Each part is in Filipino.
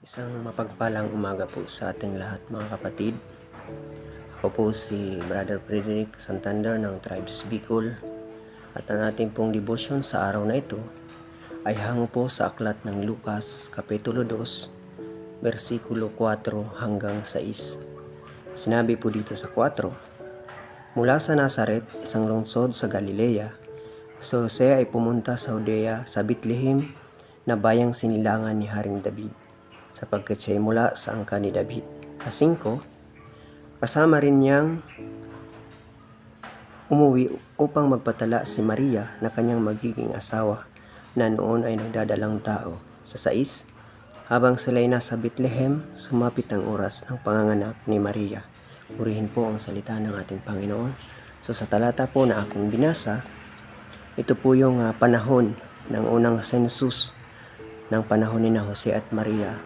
Isang mapagpalang umaga po sa ating lahat mga kapatid. Ako po si Brother Frederick Santander ng Tribes Bicol at ang ating pong devotion sa araw na ito ay hango po sa aklat ng Lucas Kapitulo 2 versikulo 4 hanggang 6. Sinabi po dito sa 4, Mula sa Nazaret, isang lungsod sa Galilea, so siya ay pumunta sa Judea sa Bethlehem na bayang sinilangan ni Haring David sapagkat siya mula sa angka ni David. 5, kasama rin niyang umuwi upang magpatala si Maria na kanyang magiging asawa na noon ay nagdadalang tao. Sa 6, habang sila'y nasa Bethlehem, sumapit ang oras ng panganganak ni Maria. Purihin po ang salita ng ating Panginoon. So sa talata po na aking binasa, ito po yung ah, panahon ng unang census ng panahon ni na Jose at Maria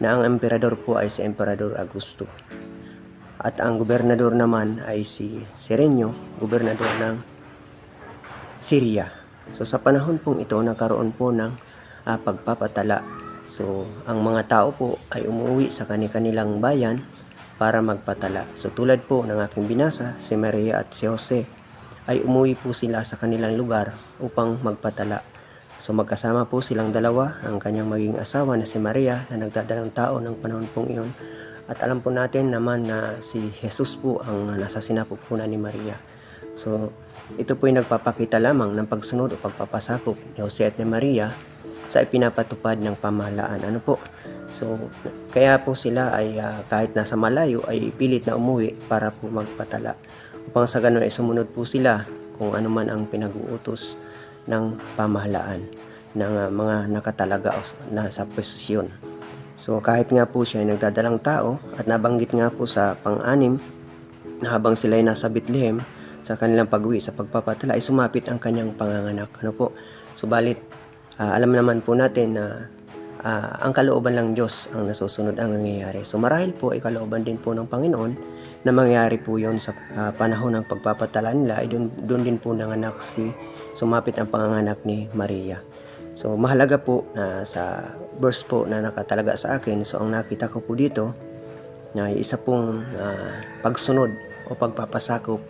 na ang emperador po ay si Emperador Augusto. At ang gobernador naman ay si Serenio, gobernador ng Syria. So sa panahon pong ito, nagkaroon po ng ah, pagpapatala. So ang mga tao po ay umuwi sa kanilang bayan para magpatala. So tulad po ng aking binasa, si Maria at si Jose ay umuwi po sila sa kanilang lugar upang magpatala. So magkasama po silang dalawa, ang kanyang maging asawa na si Maria na nagdadalang tao ng panahon pong iyon. At alam po natin naman na si Jesus po ang nasa sinapupunan ni Maria. So ito po ay nagpapakita lamang ng pagsunod o pagpapasakop ni Jose at ni Maria sa ipinapatupad ng pamahalaan. Ano po? So kaya po sila ay ah, kahit nasa malayo ay pilit na umuwi para po magpatala. Upang sa ganun ay sumunod po sila kung ano man ang pinag-uutos ng pamahalaan ng ah, mga nakatalaga o s- na sa posisyon. So kahit nga po siya ay nagdadalang tao at nabanggit nga po sa pang-anim na habang sila ay nasa Bethlehem sa kanilang pag-uwi sa pagpapatala ay sumapit ang kanyang panganganak. Ano po? Subalit ah, alam naman po natin na ah, ang kalooban lang Diyos ang nasusunod ang nangyayari. So marahil po ay kalooban din po ng Panginoon na mangyari po yon sa ah, panahon ng pagpapatala nila ay doon din po nanganak si sumapit ang panganganak ni Maria. So mahalaga po na sa verse po na nakatalaga sa akin, so ang nakita ko po dito na isa pong ah, pagsunod o pagpapasakop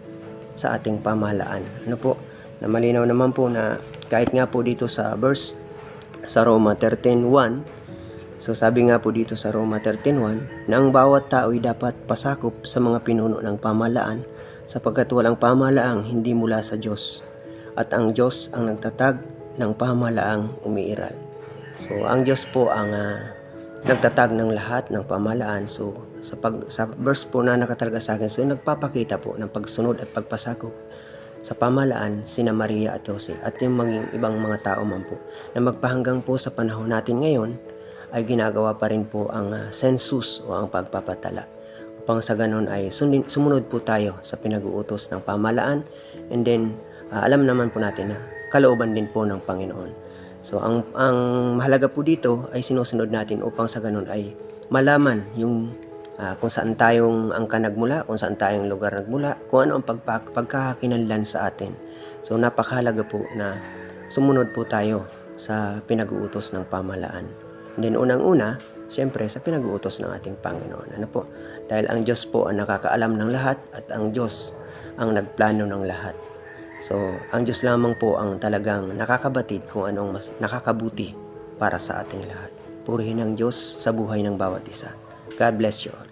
sa ating pamahalaan. Ano po? Na malinaw naman po na kahit nga po dito sa verse sa Roma 13.1 So sabi nga po dito sa Roma 13.1 na ang bawat tao ay dapat pasakop sa mga pinuno ng pamahalaan sapagkat walang pamahalaang hindi mula sa Diyos at ang Diyos ang nagtatag ng pamahalaang umiiral. So ang Diyos po ang ah, nagtatag ng lahat ng pamahalaan. So sa pag sa verse po na nakatalaga sa akin, so nagpapakita po ng pagsunod at pagpasakop sa pamahalaan sina Maria at Jose at yung maging ibang mga tao man po na magpahanggang po sa panahon natin ngayon ay ginagawa pa rin po ang ah, census o ang pagpapatala upang sa ganon ay sundin, sumunod po tayo sa pinag-uutos ng pamahalaan and then ah, alam naman po natin na kalooban din po ng Panginoon. So ang ang mahalaga po dito ay sinusunod natin upang sa ganon ay malaman yung ah, kung saan tayong angka nagmula, kung saan tayong lugar nagmula, kung ano ang pagpa, pagkakakinanlan sa atin. So napakahalaga po na sumunod po tayo sa pinag-uutos ng pamahalaan. And then unang-una, siyempre sa pinag-uutos ng ating Panginoon. Ano po? Dahil ang Diyos po ang nakakaalam ng lahat at ang Diyos ang nagplano ng lahat. So, ang Diyos lamang po ang talagang nakakabatid kung anong mas nakakabuti para sa ating lahat. Purihin ang Diyos sa buhay ng bawat isa. God bless you all.